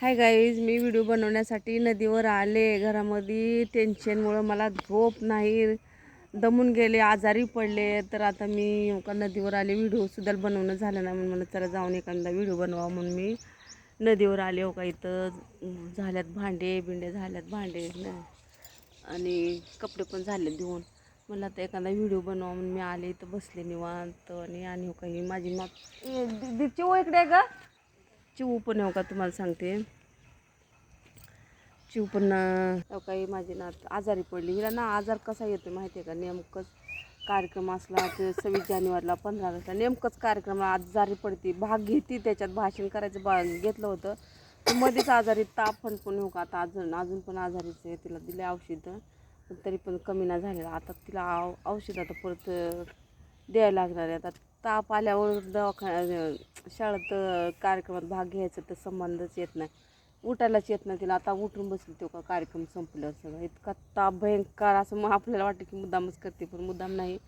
Hi guys मी video बनवण्यासाठी नदीवर आले. घरामध्ये टेन्शनमुळं मला झोप नाही दमून गेले आजारी पडले. तर आता मी का नदीवर आले. व्हिडिओसुद्धा बनवणं झालं नाही म्हणून मला चला जाऊन एखादा व्हिडिओ बनवा म्हणून मी नदीवर आले हो का इथं. झाल्यात भांडे बिंडे झाल्यात भांडे. आणि कपडे पण झाले धुवून. मला आता एखादा व्हिडिओ बनवा म्हणून मी आले. इथं बसले निवांत. आणि आणि हो काही माझी माग ओ इकडे आहे का चिऊ पण आहे हो का तुम्हाला सांगते. चिऊ पण हो काही माझी ना आजारी पडली. हिला ना आजार कसा येतो माहिती आहे का? नेमकंच कार्यक्रम असला ते सव्वीस जानेवारीला पंधरा ऑगस्टला नेमकंच कार्यक्रम आजारी पडते. भाग घेते त्याच्यात भाषण करायचं बा घेतलं होतं. मध्येच आजारी ताप पण पण हो का? आता अजून अजून पण आजारीच आहे. तिला दिले औषधं तरी पण कमी नाही झालेलं. आता तिला औ औषध आता परत द्यायला लागणार आहे आता ताप आल्यावर दवाखान्या शाळेत कार्यक्रमात भाग घ्यायचा तर संबंधच येत नाही. उठायलाच येत नाही तिला. आता उठून बसली तो का कार्यक्रम संपल्यावर सगळं. इतका ताप भयंकर असं मग आपल्याला वाटतं की मुद्दामच करते पण मुद्दाम नाही.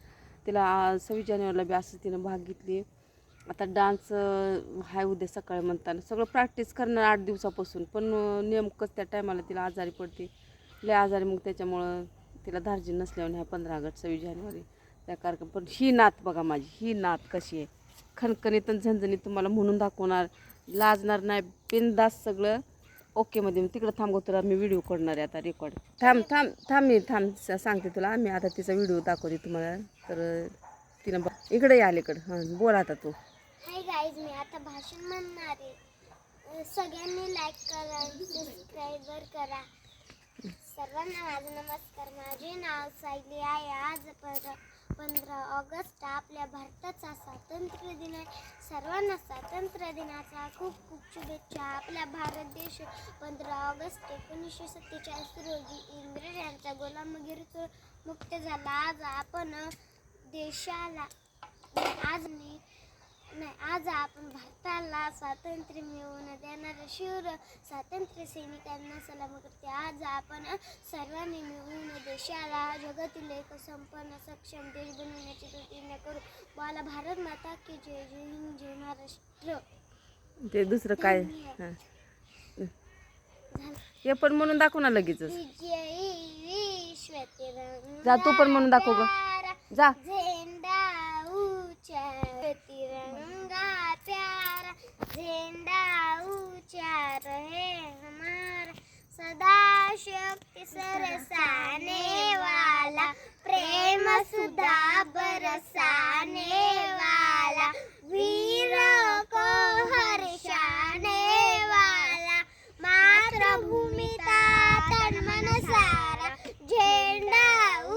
तिला सव्वीस जानेवारीला बी असं तिनं भाग घेतली. आता डान्स हाय उद्या सकाळी म्हणताना. सगळं प्रॅक्टिस करणार आठ दिवसापासून पण नेमकंच त्या टायमाला तिला आजारी पडते. लय आजारी मग त्याच्यामुळं तिला धार्जी नसल्यावर ह्या पंधरा ऑगस्ट सव्वीस जानेवारी. त्या कार्यक्रम पण ही नात बघा माझी ही नात कशी आहे. खणखणीत आणि झणझणीत तुम्हाला म्हणून दाखवणार लाजणार नाही बिनदास सगळं ओकेमध्ये मी तिकडं थांबव तुला मी व्हिडिओ करणार आहे आता रेकॉर्ड थांब थांब थांब मी थांब सांगते तुला. मी आता तिचा व्हिडिओ दाखवते तुम्हाला. तर तिनं बघ इकडे या अलीकडं. हां बोल आता तू. हाय गाईज मी आता भाषण म्हणणार आहे. सगळ्यांनी लाईक करा सबस्क्राईबर करा. सर्वांना माझा नमस्कार. माझे नाव सायली आहे. आज परत पंधरा ऑगस्ट आपल्या भारताचा स्वातंत्र्य दिन आहे. सर्वांना स्वातंत्र्य दिनाचा खूप खूप शुभेच्छा. आपला भारत देश पंधरा ऑगस्ट एकोणीसशे सत्तेचाळीस रोजी इंग्रजांच्या गुलामगिरीतून मुक्त झाला. आज आपण देशाला आज मी नाही आज आपण भारताला स्वातंत्र्य मिळवून देणाऱ्या शूर स्वातंत्र्य सैनिकांना सलाम करते. आज आपण सर्वांनी मिळून देशाला जगातील एक संपन्न सक्षम देश बनवण्याची प्रतिज्ञा करू. मला भारत माता की जय जय हिंद जय महाराष्ट्र. ते दुसरं काय? हां. हे पण म्हणून दाखव ना लगेचच. विजयी विश्व तिरंगा जा तू पण म्हणून दाखव ग. जा. झेंडा सदाशक्ति सरसाने वाला प्रेम सुधा बरसाने वाला वीर को हर्षाने वाला मातृभूमिता तन मन सारा झेंडा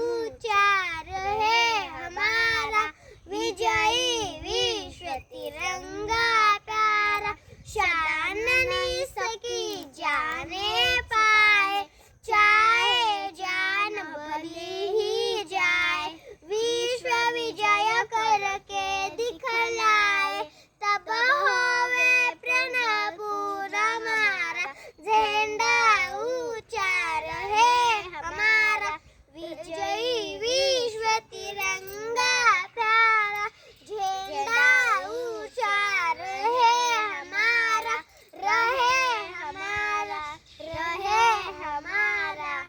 ऊंचा रहे हमारा विजयी विश्व तिरंगा प्यारा शान नहीं सकी जाने पाए चाहे जान भली ही जाए विश्व विजय करके दिखलाए तब होवे प्रणपूर हमारा झेंडा ऊंचा रहे हमारा विजयी विश्व तिरंगा प्यारा झेंडा ऊंचा रहे हमारा रहे हमारा रहे हमारा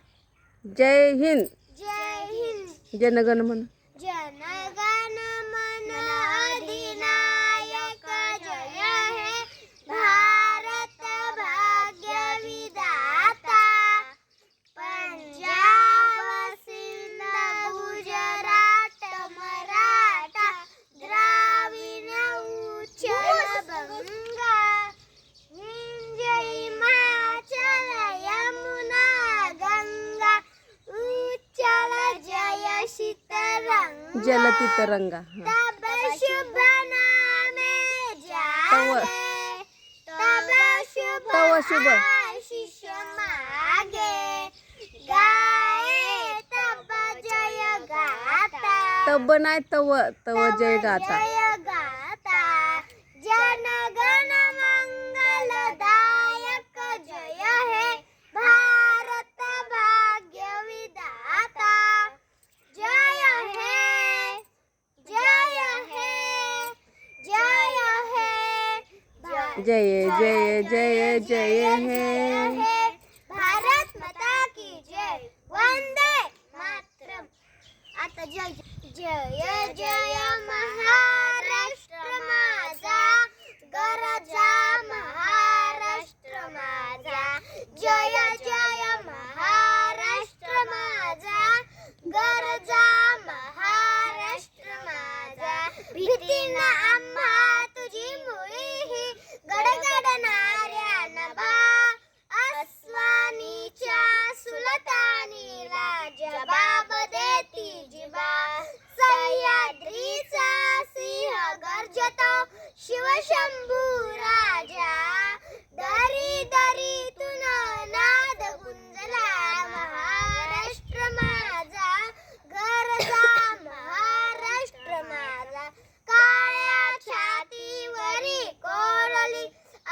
जय हिंद जय हिंद म्हणून. शीतरंग जलती तरंगा तब शुभ नामे तव. जागे तब शुभ तव शुभ. तब जय गाता तब नाही तव तव जय गाता जनगण मंगलदायक जय हे भारत भाग्य विधाता जय हे जय जय जय जय हे. भारत माता की जय. वंदे मातरम. आता जय जय जय महाराष्ट्र माझा. गरजा महाराष्ट्र माझा. जय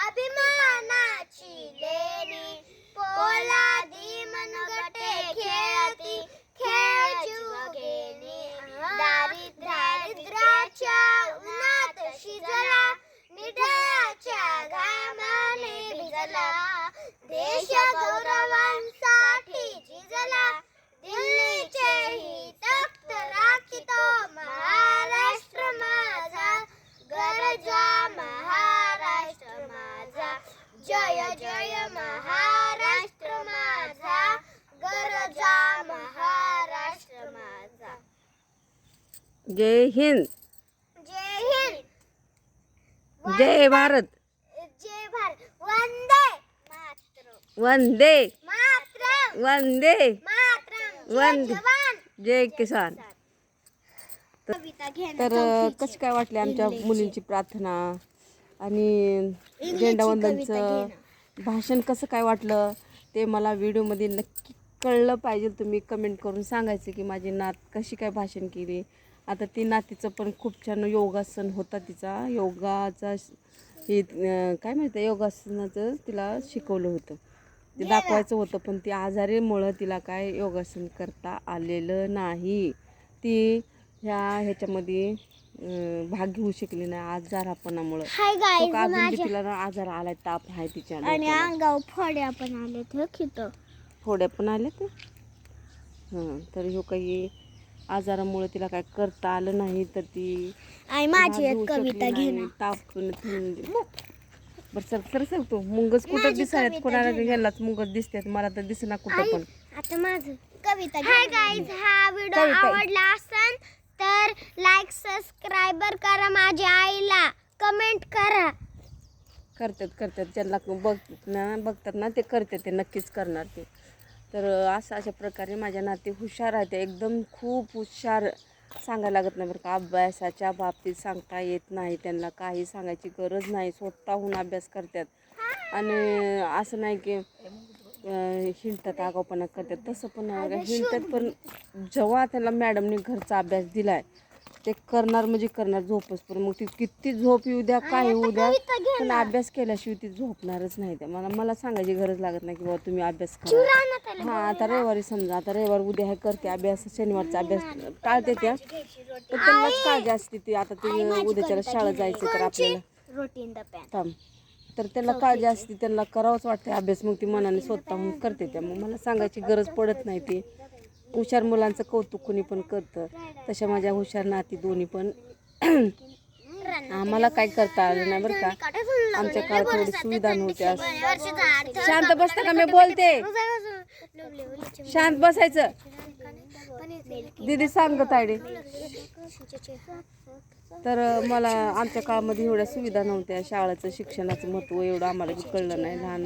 अभिमानाची लेणी. पोलादी मनगटे खेळती खेळ जुगेनी दारिद्र्याच्या उन्हात शिजला निढळाच्या घामाने भिजला देश गौरवांसाठी झिजला दिल्लीचे ही तख्त राखितो महाराष्ट्र माझा गरजा महाराष्ट्र माझा जय जय महाराष्ट्र माझा गरजा महाराष्ट्र माझा जय हिंद. जय हिंद. जय भारत. जय भारत. वंदे वंदे. वंदे. वंदे. जय किसान. तर कशी काय वाटली आमच्या मुलींची प्रार्थना? आणि झेंडावंदनचं भाषण कसं काय वाटलं? ते मला व्हिडिओमध्ये नक्की कळलं पाहिजे. तुम्ही कमेंट करून सांगायचं की माझी नात कशी काय भाषण केली? आता ती नातीचं पण खूप छान योगासन होता तिचा. योगाचा हे काय माहिती योगासनाचं तिला शिकवलं होतं. ते दाखवायचं होतं पण ती आजारीमुळं तिला काय योगासन करता आलेलं नाही. ती ह्या ह्याच्यामध्ये भाग घेऊ शकली नाही आजारापणामुळं. अजून तिला ना आजार आलाय ताप आहे तिच्या आणि. अंगावर फोड्या पण आले ते खित फोड्या पण आल्या ते हां तर ह्यो काही आजारामुळे तिला काय करता आलं नाही तर ती माझी एक कविता शकली घे नाही. ना. ताप बरं सर सर सर तू. मुंगच कुठं दिसायत? कोणाला. ह्यालाच मुंगच दिसतात मला तर दिसना कुठं पण. आता माझं कविता हाय गाईज हा व्हिडिओ. आवडला असेल तर लाईक सबस्क्राईबर करा माझ्या आईला. कमेंट करा. करतात करतात. ज्यांना बघ ना बघतात ना ते करतात ते नक्कीच करणार ते. तर असं अशा प्रकारे माझ्या नाती हुशार आहेत. एकदम खूप हुशार सांगायला लागत नाही बरं का. अभ्यासाच्या बाबतीत सांगता येत नाही. त्यांना काही सांगायची गरज नाही. स्वतःहून अभ्यास करतात. आणि असं नाही की हिंटत हिंडतात करतात. तसं पण हिंटत हिंडतात. पण जेव्हा त्यांना मॅडमने घरचा अभ्यास दिला आहे ते करणार म्हणजे करणार झोपच पण. मग ती किती झोप येऊ द्या काय येऊ द्या. पण. अभ्यास केल्याशिवाय ती झोपणारच नाही त्या. मला मला सांगायची गरज लागत नाही की बाबा तुम्ही अभ्यास करा. हा आता रविवारी समजा आता रविवार उद्या हे करते अभ्यास शनिवारचा अभ्यास टाळते त्या. पण त्यांनाच काळजी असते ती. आता ती उद्याच्याला शाळा जायचं तर आपल्याला. थांब. तर त्यांना काळजी असते त्यांना करावंच वाटते अभ्यास. मग ती मनाने स्वतःहून करते त्या. मग मला सांगायची गरज पडत नाही ती. हुशार मुलांचं कौतुक कुणी पण करतं तशा माझ्या हुशार नाती दोन्ही पण आम्हाला काय करता आलं नाही बरं का. आमच्या काळात थोडी सुविधा नव्हत्या. शांत बसता का मी बोलते. शांत बसायचं. दीदी सांग तायडे तर मला आमच्या काळामध्ये एवढ्या सुविधा नव्हत्या. शाळेचं शिक्षणाचं महत्त्व एवढं आम्हाला कळलं नाही लहान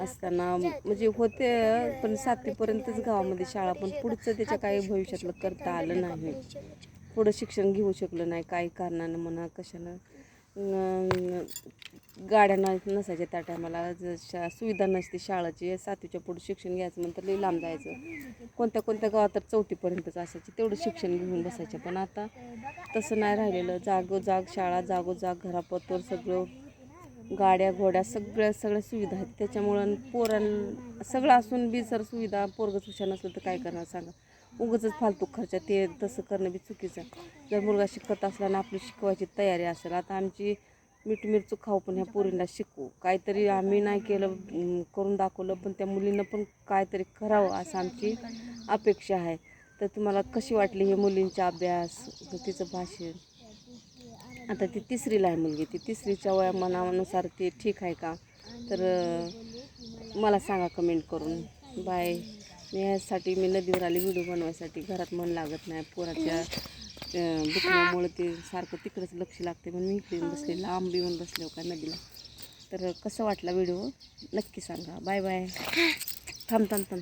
असताना म्हणजे होते पण सातवीपर्यंतच गावामध्ये शाळा पण पुढचं त्याच्या काही भविष्यातलं करता आलं नाही. पुढं शिक्षण घेऊ शकलो नाही काही कारणानं म्हणा कशानं. गाड्या न नसायच्या त्या टायमाला जशा सुविधा नसते शाळेची सातवीच्या पुढे शिक्षण घ्यायचं म्हणतं लई लांब जायचं. कोणत्या कोणत्या गावात तर चौथीपर्यंतच असायची तेवढं शिक्षण घेऊन बसायचं पण आता तसं नाही राहिलेलं. जागोजाग शाळा जागोजाग घरापतवर सगळं गाड्या घोड्या सगळ्या सगळ्या सुविधा आहेत. त्याच्यामुळं पोरां सगळं असून बी जर सुविधा पोरगं हुशार नसलं तर काय करणार सांगा? उगच फालतू खर्च ते तसं करणं बी चुकीचं जर मुलगा शिकत असला आणि आपली शिकवायची तयारी असेल आता आमची मीठ मिरचू खाऊ पण ह्या पोरींना शिकवू. काहीतरी आम्ही नाही केलं करून दाखवलं पण त्या मुलींना पण काहीतरी करावं असं आमची अपेक्षा आहे. तर तुम्हाला कशी वाटली हे मुलींचा अभ्यास? तिचं भाषण? आता ती तिसरीला आहे मुलगी ती तिसरीच्या वयामानानुसार ती ठीक आहे का? तर मला सांगा कमेंट करून. बाय. मी ह्यासाठी मी नदीवर आली व्हिडिओ बनवायसाठी. घरात मन लागत नाही. पोराच्या दुखण्यामुळे ते सारखं तिकडंच लक्ष लागते म्हणून मी इकडे येऊन बसले. लांब येऊन बसले हो का नदीला. तर कसं वाटला व्हिडिओ नक्की सांगा. Bye bye. थांब थांब थांब.